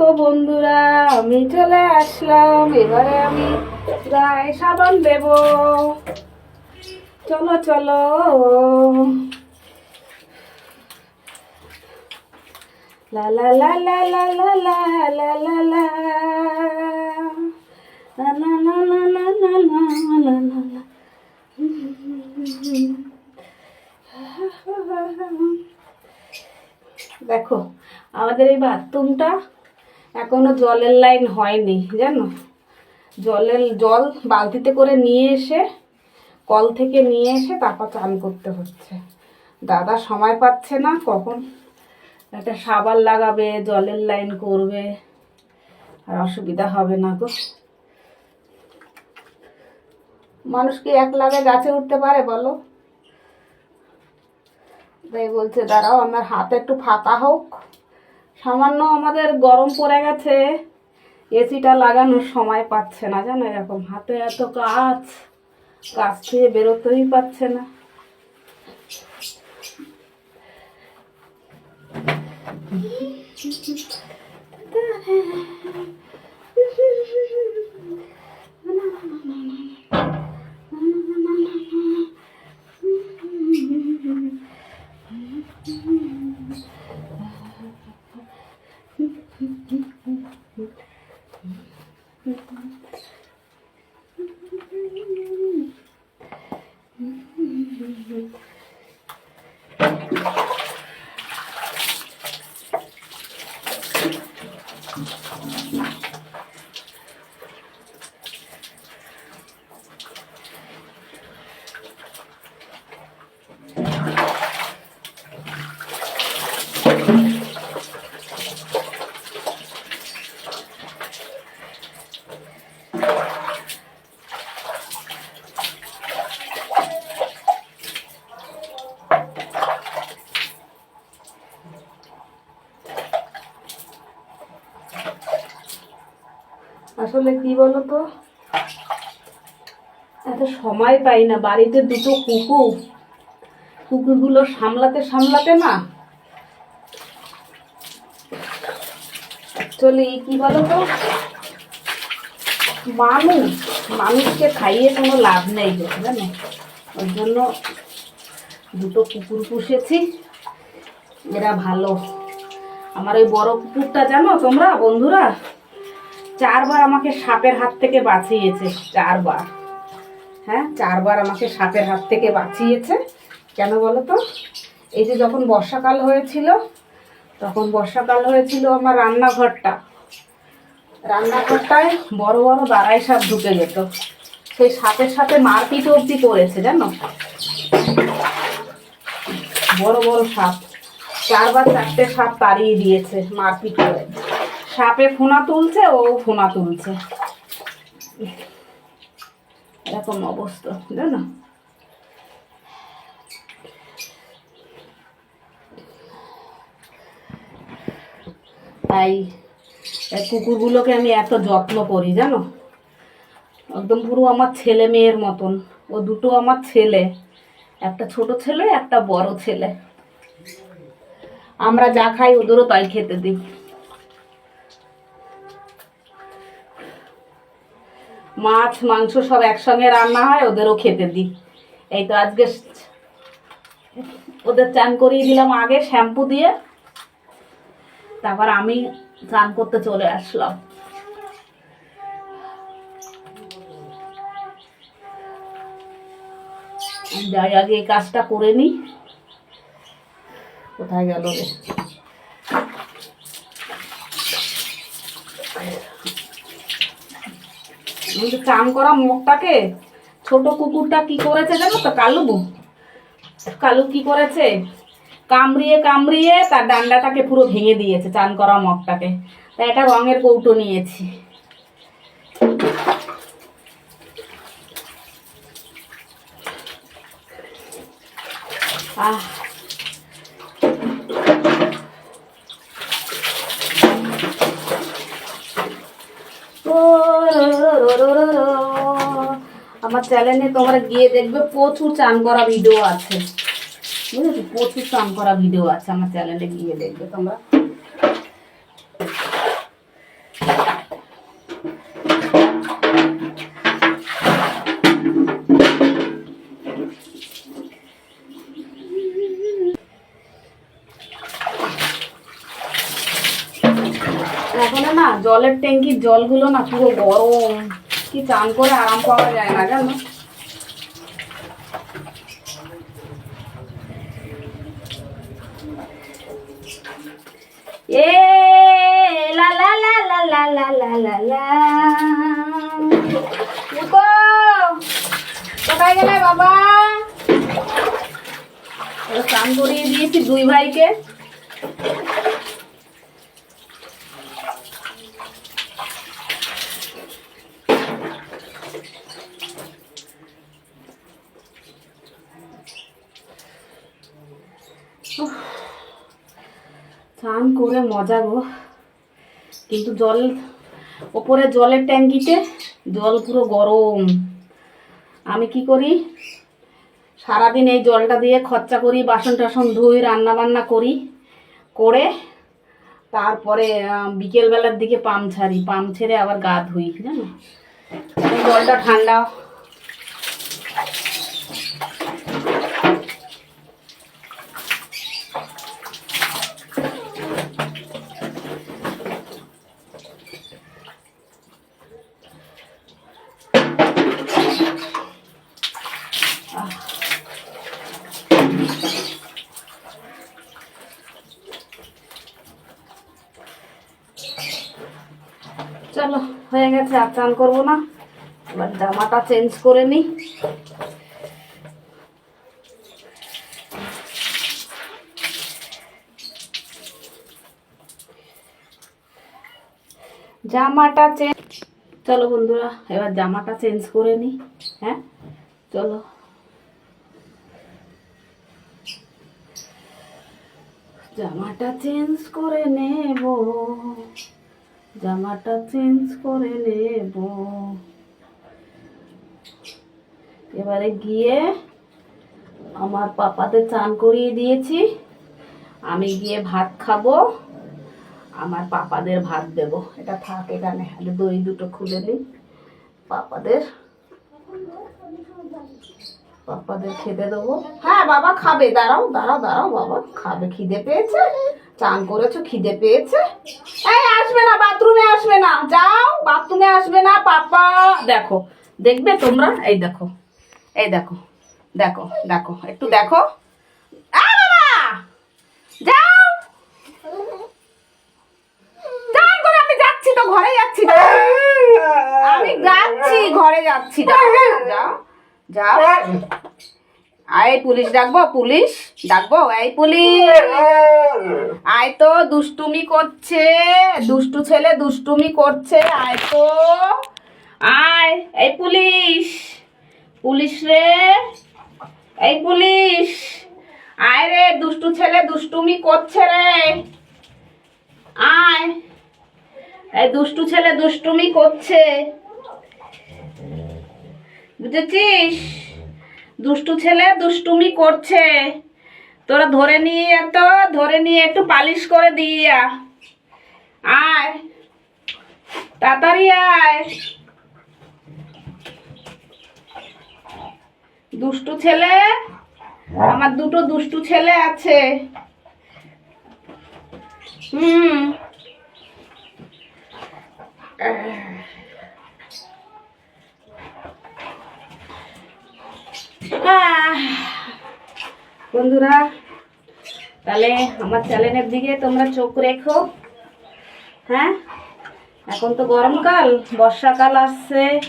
তো বন্ধুরা আমি চলে আসলাম এবারে আমি গায়ে সাবান দেব চলো চলো লা লা লা লা লা লা লা লা লা লা দেখো আমাদের এই বাথরুমটা এখনও জলের লাইন হয়নি, জানো? জলের জল বালতিতে করে নিয়ে এসে, কল থেকে নিয়ে এসে তারপর চান করতে হচ্ছে। দাদা সময় পাচ্ছে না, কখন? একটা সাবান লাগাবে, জলের লাইন করবে, আর অসুবিধা হবে না গো। মানুষ কি এক লাগে গাছে উঠতে পারে, বলো? তাই বলছে, দাঁড়াও, আমার হাতে একটু ফাঁকা হোক। সামান্য আমাদের গরম পড়ে গেছে এসিটা লাগানোর সময় পাচ্ছে না, জানো এরকম। হাতে এত কাজ কাজ থেকে বেরোতেই পাচ্ছে না। আসলে কি বলো তো এত সময় পাই না। বাড়িতে দুটো কুকুর। কুকুরগুলো সামলাতে সামলাতে না। চলে, কি বলো তো মানুষ, মানুষকে খাইয়ে কোনো লাভ নেই জানো? ওর জন্য দুটো কুকুর পুষেছি। এরা ভালো। আমার ওই বড় কুকুরটা জানো তোমরা, বন্ধুরা? চারবার আমাকে সাপের হাত থেকে বাঁচিয়েছে, চারবার। হ্যাঁ চারবার আমাকে সাপের হাত থেকে বাঁচিয়েছে। কেন বলো তো এই যে যখন বর্ষাকাল হয়েছিল, তখন বর্ষাকাল হয়েছিল আমার রান্নাঘরটা। রান্নাঘরটায় বড় বড় দাঁড়াই সাপ ঢুকে যেত। সেই সাপের সাথে মারপিট অবধি করেছে, জানো? বড় বড় সাপ। চারবার চারটে সাপ তাড়িয়ে দিয়েছে মারপিট করে। সাপে ফোনা তুলছে, ও ফোনা তুলছে। এরকম অবস্থা জানো তাই কুকুরগুলোকে আমি এত যত্ন করি, জানো? একদম পুরো আমার ছেলে মেয়ের মতন। ও দুটো আমার ছেলে, একটা ছোট ছেলে, একটা বড় ছেলে। আমরা যা খাই, ওদেরও তাই খেতে দিই। মাছ, মাংস সব একসঙ্গে রান্না হয়, ওদেরও খেতে দিই। এই তো আজকে ওদের চান করিয়ে দিলাম আগে শ্যাম্পু দিয়ে। তারপর আমি চান করতে চলে আসলাম। যাই আগে এই কাজটা করে নিই। কোথায় গেল রে? আমাদের চান করা মুখটাকে ছোট কুকুরটা কি করেছে জানো তো, কালু? কালু কি করেছে? কামড়িয়ে কামড়িয়ে তার ডান্ডাটাকে পুরো ভেঙে দিয়েছে চান করা মগটাকে। তাই একটা রঙের কৌটো নিয়েছি। আহ ও রো রো রো রো রো রো। আমার চ্যানেলে তোমরা গিয়ে দেখবে প্রচুর চান করা ভিডিও আছে। বুঝেছ? প্রচুর চান করা ভিডিও আছে আমার চ্যানেলে গিয়ে দেখবে তোমরা। এখন না জলের ট্যাঙ্কির জলগুলো না পুরো গরম। কি চান করে আরাম পাওয়া যায় না জানো? এ, লা লা লা লা লা লা লা লা লা। কোথায় গেলে বাবা? করিয়ে দিয়েছি দুই ভাইকে। স্নান করে মজা গো। কিন্তু জল, ওপরে জলের ট্যাঙ্কিতে জল পুরো গরম। আমি কি করি? সারাদিন এই জলটা দিয়ে খরচা করি, বাসন টাসন ধুই, রান্না বান্না করি, করে তারপরে বিকেলবেলার দিকে পাম্প ছাড়ি। পাম্প ছেড়ে আবার গা ধুই, জানো? জলটা ঠান্ডা চলো হয়ে গেছে, আর চান করব না। এবার জামাটা চেঞ্জ করে নিই। জামাটা চেঞ্জ চলো বন্ধুরা, এবার জামাটা চেঞ্জ করে নিই হ্যাঁ? চলো। জামাটা চেঞ্জ করে নেব। জামাটা চেঞ্জ করে নেব। এবারে গিয়ে আমার পাপাতে চান করিয়ে দিয়েছি। আমি গিয়ে ভাত খাব। আমার পাপাদের ভাত দেব। এটা থাক এখানে দই দুটো খুলে নিই। পাপাদের পাপাদের খেতে দেবো। হ্যাঁ বাবা খাবে। দাঁড়াও দাঁড়াও দাঁড়াও, বাবা। খাবে, খিদে পেয়েছে? চান করেছ? খিদে পেয়েছে? আসবে না বাথরুমে আসবে না যাও বাথরুমে আসবে না, পাপা। দেখো, দেখবে তোমরা? এই দেখো এই দেখো দেখো দেখো, একটু দেখো। আমি যাচ্ছি তো ঘরে যাচ্ছি। আমি যাচ্ছি, ঘরে যাচ্ছি। যাও যাও। যাও। আয়, পুলিশ ডাকবো পুলিশ ডাকবো, এই পুলিশ। আয় তো, দুষ্টুমি করছে, দুষ্টু ছেলে দুষ্টুমি করছে, আয় তো। আয়, এই পুলিশ পুলিশ রে, এই পুলিশ। আয় রে, দুষ্টু ছেলে দুষ্টুমি করছে রে। আয়, এই দুষ্টু ছেলে দুষ্টুমি করছে। বুঝেছিস? দুষ্টু ছেলে দুষ্টুমি করছে। তোরা ধরে নিয়ে তো ধরে নিয়ে একটু পালিশ করে দিয়ে। আয়, তাড়াতাড়ি আয়। দুষ্টু ছেলে, আমার দুটো দুষ্টু ছেলে আছে। হুম। বন্ধুরা, তাহলে আমার চ্যানেলের দিকে তোমরা চোখ রেখো। হ্যাঁ? এখন তো গরমকাল, বর্ষাকাল আসছে।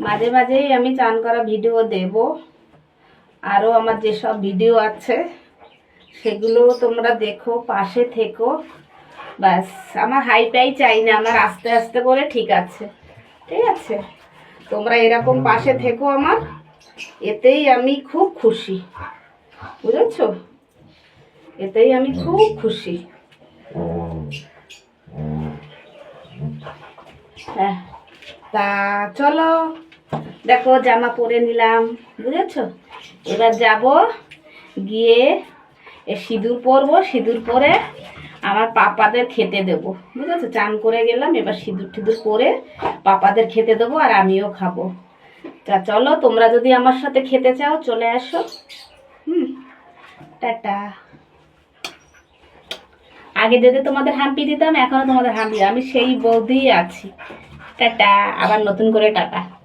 মাঝে মাঝেই আমি চান করা ভিডিও দেব। আরও আমার যেসব ভিডিও আছে, সেগুলো তোমরা দেখো, পাশে থেকো। ব্যাস, আমার হাইটাই চাই না, আমার আস্তে আস্তে করে ঠিক আছে। ঠিক আছে? তোমরা এরকম পাশে থেকো আমার। এতেই আমি খুব খুশি। বুঝেছ? এতেই আমি খুব খুশি। হ্যাঁ তা চলো দেখো জামা পরে নিলাম বুঝেছ? এবার যাব গিয়ে এ সিঁদুর পরবো সিঁদুর পরে আমার পাপাদের খেতে দেবো বুঝেছ? চান করে গেলাম এবার সিঁদুর টিঁদুর পরে পাপাদের খেতে দেবো আর আমিও খাব। তা চলো, তোমরা যদি আমার সাথে খেতে চাও, চলে আসো। হুম, টাটা। আগে যদি তোমাদের হাম্পি দিতাম, এখনও তোমাদের হাম্পি, আমি সেই বৌদি আছি। টাটা, আবার নতুন করে টাটা।